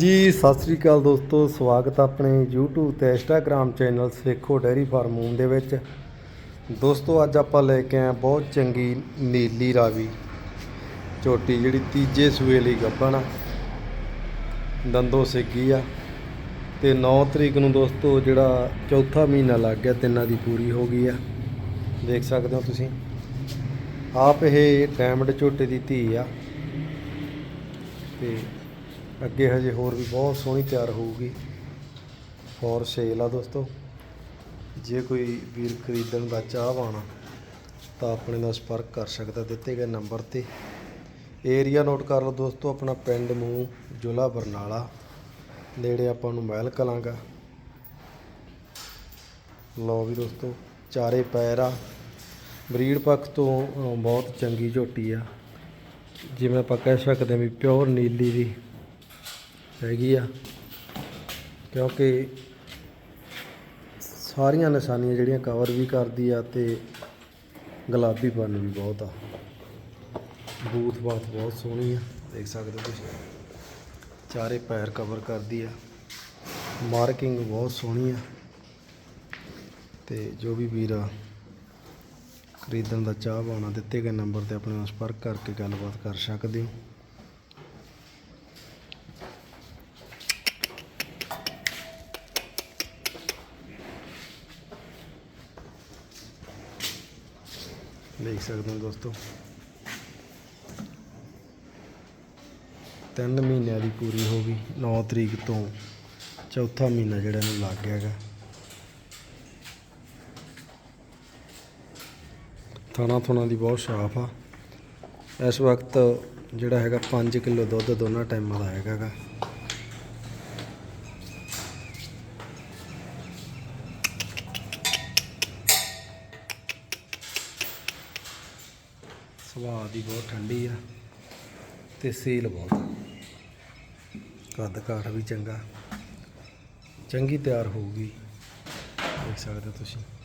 ਜੀ, ਸਤਿ ਸ੍ਰੀ ਅਕਾਲ ਦੋਸਤੋ, ਸਵਾਗਤ ਆਪਣੇ YouTube ਤੇ Instagram ਚੈਨਲ ਸੇਖੋ ਡੈਰੀ ਫਾਰਮੂਨ ਦੇ ਵਿੱਚ। ਦੋਸਤੋ, ਅੱਜ ਆਪਾਂ ਲੈ ਕੇ ਆਏ ਬਹੁਤ ਚੰਗੀ ਨੀਲੀ ਰਾਵੀ, ਝੋਟੀ ਜਿਹੜੀ ਤੀਜੇ ਸੂਏ ਲਈ ਗੱਭਣ ਆ, ਦੰਦੋ ਸਿੱਗੀ ਆ। ਤੇ 9 ਤਰੀਕ ਨੂੰ ਦੋਸਤੋ, ਜਿਹੜਾ ਚੌਥਾ ਮਹੀਨਾ ਲੱਗ ਗਿਆ, ਤਿੰਨਾਂ ਦੀ ਪੂਰੀ ਹੋ ਗਈ ਆ। ਦੇਖ ਸਕਦੇ ਹੋ ਤੁਸੀਂ। ਆਪ ਇਹ ਡਾਇਮੰਡ ਝੋਟੇ ਦੀ ਧੀ ਆ। ਤੇ ਅੱਗੇ ਹਜੇ ਹੋਰ ਵੀ ਬਹੁਤ ਸੋਹਣੀ ਤਿਆਰ ਹੋਊਗੀ ਫੋਰ ਸੇਲ ਆ ਦੋਸਤੋ। ਜੇ ਕੋਈ ਵੀਰ ਖਰੀਦਣ ਦਾ ਚਾਹਵਾਨ ਤਾਂ ਆਪਣੇ ਨਾਲ ਸੰਪਰਕ ਕਰ ਸਕਦਾ, ਦਿੱਤੇ ਗਏ ਨੰਬਰ ਤੇ। ਏਰੀਆ ਨੋਟ ਕਰ ਲਓ ਦੋਸਤੋ, ਆਪਣਾ ਪਿੰਡ ਮੂੰਹ, ਜ਼ਿਲ੍ਹਾ ਬਰਨਾਲਾ। ਨੇੜੇ ਆਪਾਂ ਨੂੰ ਮਹਿਲ ਕਲਾਂਗਾ। ਲਓ ਵੀ ਦੋਸਤੋ, ਚਾਰੇ ਪੈਰ ਆ। ਬਰੀਡ ਪੱਖ ਤੋਂ ਬਹੁਤ ਚੰਗੀ ਝੋਟੀ ਆ। ਜਿਵੇਂ ਆਪਾਂ ਕਹਿ ਸਕਦੇ ਹਾਂ ਵੀ ਪਿਓਰ ਨੀਲੀ ਦੀ ਹੈਗੀ ਆ। ਕਿਉਂਕਿ ਸਾਰੀਆਂ ਨਿਸ਼ਾਨੀਆਂ ਜਿਹੜੀਆਂ ਕਵਰ ਵੀ ਕਰਦੀ ਆ ਤੇ ਗੁਲਾਬੀਪਨ ਵੀ ਬਹੁਤ ਆ। ਬੂਥ ਬਾਤ ਬਹੁਤ ਸੋਹਣੀ ਆ। ਦੇਖ ਸਕਦੇ ਹੋ ਤੁਸੀਂ। ਚਾਰੇ ਪੈਰ ਕਵਰ ਕਰਦੀ ਆ। ਮਾਰਕਿੰਗ ਬਹੁਤ ਸੋਹਣੀ ਆ। ਤੇ ਜੋ ਵੀ ਵੀਰ ਖਰੀਦਣ ਦਾ ਚਾਹ ਪਾਉਣਾ ਦਿੱਤੇ ਗਏ ਨੰਬਰ ਤੇ ਆਪਣੇ ਨਾਲ ਸੰਪਰਕ ਕਰਕੇ ਗੱਲਬਾਤ ਕਰ ਸਕਦੇ ਹੋ। ਦੇਖ ਸਕਦੇ ਹੋ ਦੋਸਤੋ। ਤਿੰਨ ਮਹੀਨਿਆਂ ਦੀ ਪੂਰੀ ਹੋ ਗਈ 9 ਤਰੀਕ ਤੋਂ ਚੌਥਾ ਮਹੀਨਾ ਜਿਹੜਾ ਇਹਨੂੰ ਲੱਗ ਗਿਆ ਹੈਗਾ। ਥਾਣਾ ਥੁਣਾ ਦੀ ਬਹੁਤ ਸਾਫ਼ ਆ। ਇਸ ਵਕਤ ਜਿਹੜਾ ਹੈਗਾ 5 ਕਿਲੋ ਦੁੱਧ ਦੋਨਾਂ ਟਾਈਮਾਂ ਦਾ ਹੈਗਾ। ਸੁਭਾਅ ਦੀ ਬਹੁਤ ਠੰਡੀ ਆ ਤੇ ਸੀਲ ਬਹੁਤ ਕੱਦ ਕਾਠ ਵੀ ਚੰਗਾ। ਚੰਗੀ ਤਿਆਰ ਹੋਊਗੀ। ਦੇਖ ਸਕਦੇ ਹੋ ਤੁਸੀਂ।